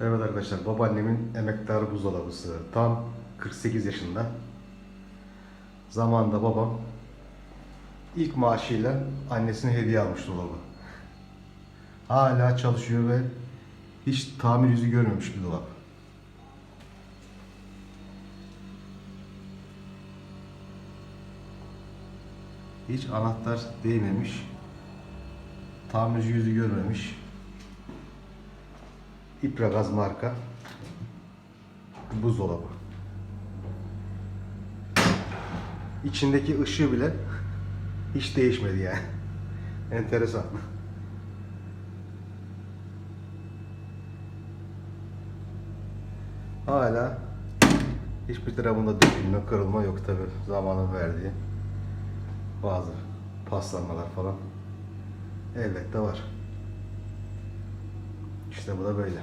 Evet arkadaşlar babaannemin emektar buzdolabısı tam 48 yaşında. Zamanında babam ilk maaşıyla annesine hediye almış dolabı. Hala çalışıyor ve hiç tamir yüzü görmemiş bir dolap. Hiç anahtar değmemiş. Tamirci yüzü görmemiş. İpragaz marka buzdolabı. İçindeki ışığı bile hiç değişmedi yani. Enteresan. Hala hiçbir tarafında dökülme, kırılma yok tabi zamanın verdiği bazı paslanmalar falan elbette var. İşte bu da böyle.